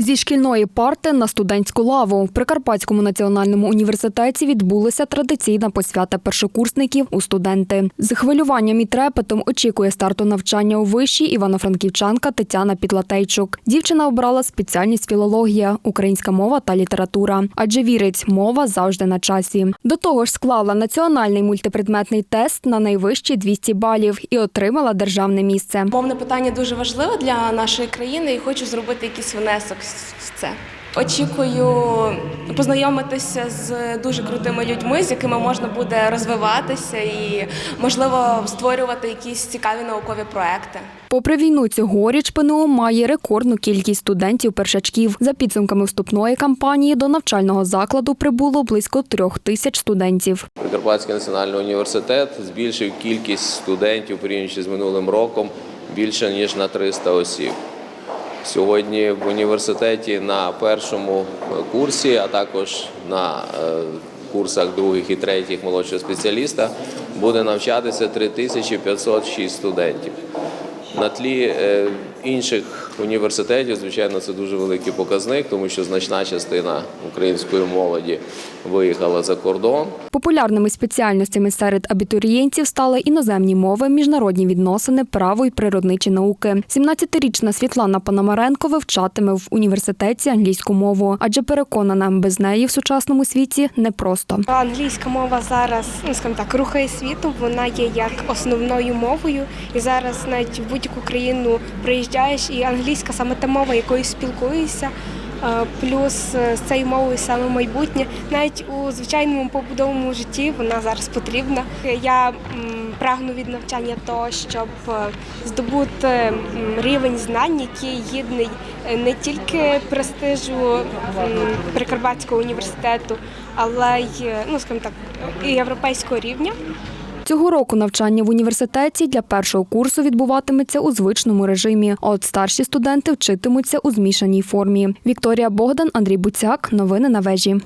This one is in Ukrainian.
Зі шкільної парти на студентську лаву в Прикарпатському національному університеті відбулася традиційна посвята першокурсників у студенти. З хвилюванням і трепетом очікує старту навчання у виші івано-франківчанка Тетяна Підлатейчук. Дівчина обрала спеціальність філологія, українська мова та література, адже вірить, мова завжди на часі. До того ж, склала національний мультипредметний тест на найвищі 200 балів і отримала державне місце. Мовне питання дуже важливе для нашої країни і хочу зробити якийсь внесок це. Очікую познайомитися з дуже крутими людьми, з якими можна буде розвиватися і, можливо, створювати якісь цікаві наукові проекти. Попри війну, цьогоріч ПНУ має рекордну кількість студентів-першачків. За підсумками вступної кампанії до навчального закладу прибуло близько трьох тисяч студентів. Прикарпатський національний університет збільшив кількість студентів порівнюючи з минулим роком більше ніж на 300 осіб. Сьогодні в університеті на першому курсі, а також на е, курсах других і третіх молодшого спеціаліста буде навчатися 3506 студентів. На тлі е, інших університетів, звичайно, це дуже великий показник, тому що значна частина української молоді виїхала за кордон. Популярними спеціальностями серед абітурієнтів стали іноземні мови, міжнародні відносини, право і природничі науки. 17-річна Світлана Пономаренко вивчатиме в університеті англійську мову, адже переконана, без неї в сучасному світі непросто. Англійська мова зараз, ну скажімо так, рухає світом. Вона є як основною мовою, і зараз навіть в будь-яку країну приїжджаєш, і англійська саме та мова, якою спілкуєшся. Е, Плюс е, з цією мовою саме майбутнє. Навіть у звичайному побудовому житті вона зараз потрібна. Я прагну від навчання того, щоб е, здобути рівень знань, який гідний не тільки престижу Прикарпатського університету, але й ну скажімо так, європейського рівня. Цього року навчання в університеті для першого курсу відбуватиметься у звичному режимі. А от старші студенти вчитимуться у змішаній формі. Вікторія Богдан, Андрій Буцяк. Новини на вежі.